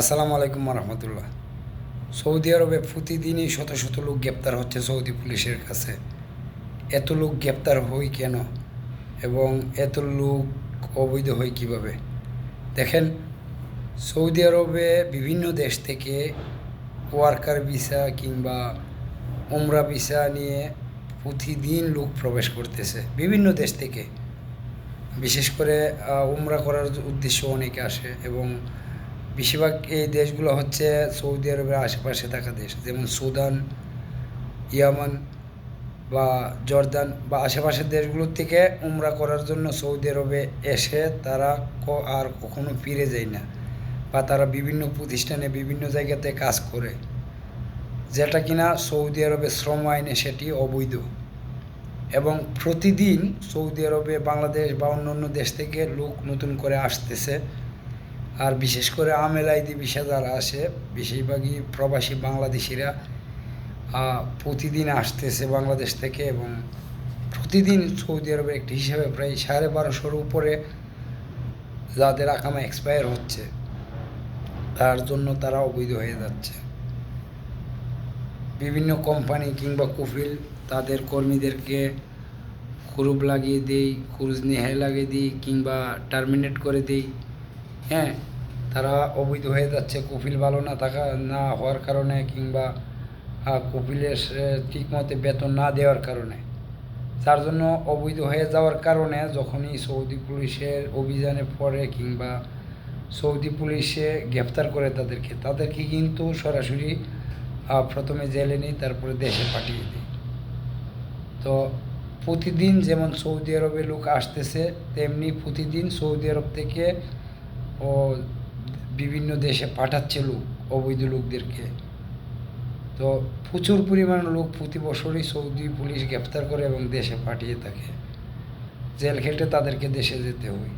আসসালামু আলাইকুম রহমতুল্লাহ সৌদি আরবে প্রতিদিনই শত শত লোক গ্রেপ্তার হচ্ছে সৌদি পুলিশের কাছে। এত লোক গ্রেপ্তার হয় কেন? এবং এত লোক অবৈধ হয় কীভাবে? দেখেন, সৌদি আরবে বিভিন্ন দেশ থেকে ওয়ার্কার ভিসা কিংবা উমরা ভিসা নিয়ে প্রতিদিন লোক প্রবেশ করতেছে বিভিন্ন দেশ থেকে। বিশেষ করে উমরা করার উদ্দেশ্য অনেকে আসে এবং বেশিরভাগ এই দেশগুলো হচ্ছে সৌদি আরবের আশেপাশে থাকা দেশ, যেমন সুদান, ইয়ামান বা জর্দান বা আশেপাশের দেশগুলোর থেকে উমরা করার জন্য সৌদি আরবে এসে তারা আর কখনো ফিরে যায় না বা তারা বিভিন্ন প্রতিষ্ঠানে বিভিন্ন জায়গাতে কাজ করে, যেটা কিনা সৌদি আরবের শ্রম আইনে সেটি অবৈধ। এবং প্রতিদিন সৌদি আরবে, বাংলাদেশ বা অন্যান্য দেশ থেকে লোক নতুন করে আসতেছে। আর বিশেষ করে আমেল আইদি ভিসা যারা আসে বেশিরভাগই প্রবাসী বাংলাদেশিরা প্রতিদিন আসতেছে বাংলাদেশ থেকে এবং প্রতিদিন সৌদি আরবের একটি হিসাবে প্রায় সাড়ে বারোশোর উপরে যাদের আকামা এক্সপায়ার হচ্ছে, তার জন্য তারা অবৈধ হয়ে যাচ্ছে। বিভিন্ন কোম্পানি কিংবা কুফিল তাদের কর্মীদেরকে খুরুপ লাগিয়ে দেই খুরুজ নেহাই লাগিয়ে দিই কিংবা টার্মিনেট করে দিই। হ্যাঁ তারা অবৈধ হয়ে যাচ্ছে কপিল ভালো না থাকা, না হওয়ার কারণে কিংবা কপিলের ঠিক মতো বেতন না দেওয়ার কারণে। যার জন্য অবৈধ হয়ে যাওয়ার কারণে যখনই সৌদি পুলিশের অভিযানে পড়ে কিংবা সৌদি পুলিশে গ্রেফতার করে তাদেরকে তাদেরকে কিন্তু সরাসরি প্রথমে জেলে নিই তারপরে দেশে পাঠিয়ে দিই তো প্রতিদিন যেমন সৌদি আরবে লোক আসতেছে, তেমনি প্রতিদিন সৌদি আরব থেকে ও বিভিন্ন দেশে পাঠাচ্ছে লোক, অবৈধ লোকদেরকে। তো প্রচুর পরিমাণ লোক প্রতি বছরই সৌদি পুলিশ গ্রেপ্তার করে এবং দেশে পাঠিয়ে থাকে। জেল খেটে তাদেরকে দেশে যেতে হয়।